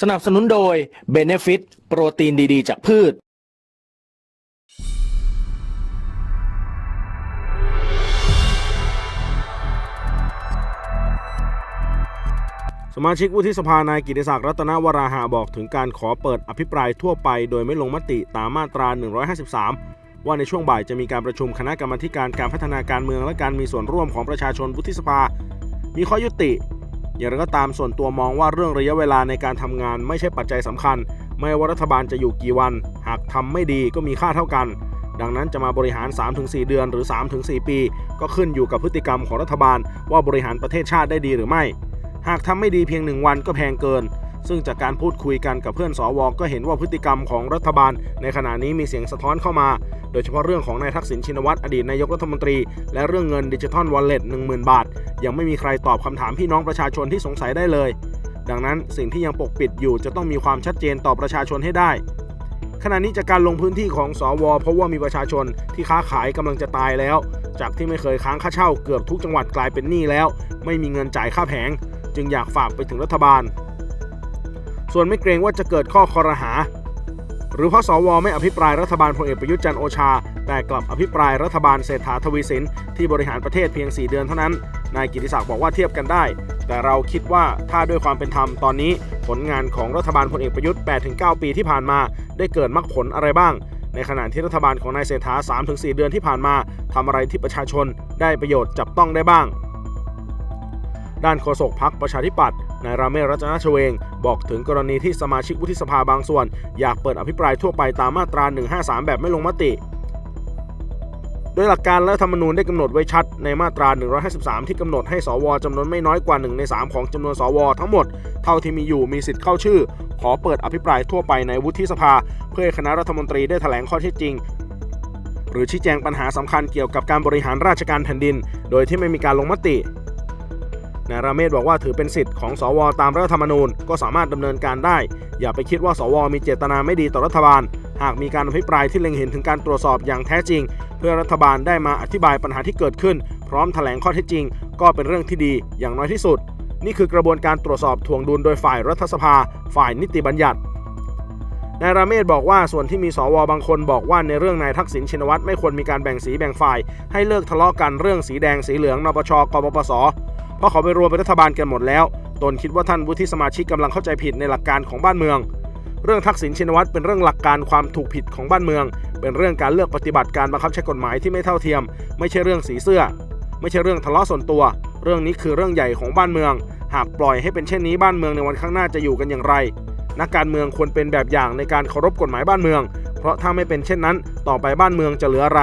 สนับสนุนโดย Benefit โปรตีนดีๆ จากพืช สมาชิกวุฒิสภานายกิติศักดิ์รัตนวราหะบอกถึงการขอเปิดอภิปรายทั่วไปโดยไม่ลงมติตามมาตรา 153 ว่าในช่วงบ่ายจะมีการประชุมคณะกรรมาธิการการพัฒนาการเมืองและการมีส่วนร่วมของประชาชนวุฒิสภา มีข้อยุติ อย่างไรก็ตามส่วนตัวมองว่าเรื่องระยะเวลาในการทำงานไม่ใช่ปัจจัยสำคัญ ไม่ว่ารัฐบาลจะอยู่กี่วัน หากทำไม่ดีก็มีค่าเท่ากัน ดังนั้นจะมาบริหาร 3-4 เดือนหรือ 3-4 ปี ก็ขึ้นอยู่กับพฤติกรรมของรัฐบาล ว่าบริหารประเทศชาติได้ดีหรือไม่ หากทำไม่ดีเพียงหนึ่งวันก็แพงเกิน ซึ่งจากการพูดคุยกันกับเพื่อนสวก็เห็นว่าพฤติกรรมของรัฐบาล ในขณะนี้มีเสียงสะท้อนเข้ามา โดยเฉพาะเรื่องของนายทักษิณชินวัตรอดีตนายกรัฐมนตรี และเรื่องเงินดิจิทัลวอลเล็ต10,000บาท ยังไม่มีใครตอบคำถามพี่น้องประชาชนที่สงสัยได้เลย ดังนั้นสิ่งที่ยังปกปิดอยู่จะต้องมีความชัดเจนต่อประชาชนให้ได้ขณะนี้จากการลงพื้นที่ของสวเพราะว่ามีประชาชนที่ค้าขายกำลังจะตายแล้ว จากที่ไม่เคยค้างค่าเช่าเกือบทุกจังหวัดกลายเป็นหนี้แล้ว ไม่มีเงินจ่ายค่าแผง จึงอยากฝากไปถึงรัฐบาล ส่วนไม่เกรงว่าจะเกิดข้อคอรหา หรือเพราะสวไม่อภิปรายรัฐบาลพลเอกประยุทธ์จันโอชา แต่กลับอภิปรายรัฐบาลเศรษฐาทวีสินที่บริหารประเทศเพียง 4 เดือนเท่านั้น นายกิติศักดิ์บอกว่าเทียบกันได้ แต่เราคิดว่าถ้าด้วยความเป็นธรรมตอนนี้ ผลงานของรัฐบาลพลเอกประยุทธ์ 8-9 ปีที่ผ่านมา ได้เกิดมรรคผลอะไรบ้าง ในขณะที่รัฐบาลของนายเศรษฐา 3-4 เดือนที่ผ่านมาทำอะไรที่ประชาชนได้ประโยชน์จับต้องได้บ้างด้านโฆษกพักประชาธิปัตย์ นายราเมศรัตนชเวง บอกถึงกรณีที่สมาชิกวุฒิสภาบางส่วน อยากเปิดอภิปรายทั่วไปตามมาตรา 153 แบบไม่ลงมติ โดยหลักการและธรรมนูญได้กำหนดไว้ชัดในมาตรา 153 ที่กำหนดให้สวจำนวนไม่น้อยกว่า 1 ใน 3 ของจำนวนสว ทั้งหมด เท่าที่มีอยู่มีสิทธิ์เข้าชื่อ ขอเปิดอภิปรายทั่วไปในวุฒิสภา เพื่อให้คณะรัฐมนตรีได้แถลงข้อเท็จจริงหรือชี้แจงปัญหาสำคัญเกี่ยวกับการบริหารราชการแผ่นดิน โดยที่ไม่มีการลงมติ นายราเมศบอกว่าถือเป็นสิทธิ์ของสวตามรัฐธรรมนูญก็สามารถดำเนินการได้ อย่าไปคิดว่าสวมีเจตนาไม่ดีต่อรัฐบาล หากมีการอภิปรายที่เล็งเห็นถึงการตรวจสอบอย่างแท้จริง เพื่อรัฐบาลได้มาอธิบายปัญหาที่เกิดขึ้น พร้อมแถลงข้อเท็จจริง ก็เป็นเรื่องที่ดีอย่างน้อยที่สุด นี่คือกระบวนการตรวจสอบทวงดุลโดยฝ่ายรัฐสภา ฝ่ายนิติบัญญัตินายราเมศบอกว่าส่วนที่มีสวบางคนบอกว่าในเรื่องนายทักษิณชินวัตรไม่ควรมีการแบ่งสีแบ่งฝ่าย ให้เลิกทะเลาะกันเรื่องสีแดงสีเหลืองนปชกปปส เพราะเขาไปรวมเป็นรัฐบาลกันหมดแล้ว ตนคิดว่าท่านวุฒิสมาชิกกำลังเข้าใจผิดในหลักการของบ้านเมือง เรื่องทักษิณชินวัตรเป็นเรื่องหลักการความถูกผิดของบ้านเมือง เป็นเรื่องการเลือกปฏิบัติการบังคับใช้กฎหมายที่ไม่เท่าเทียม ไม่ใช่เรื่องสีเสื้อ ไม่ใช่เรื่องทะเลาะส่วนตัว เรื่องนี้คือเรื่องใหญ่ของบ้านเมือง หากปล่อยให้เป็นเช่นนี้บ้านเมืองในวันข้างหน้าจะอยู่กันอย่างไร นักการเมืองควรเป็นแบบอย่างในการเคารพกฎหมายบ้านเมือง เพราะถ้าไม่เป็นเช่นนั้น ต่อไปบ้านเมืองจะเหลืออะไร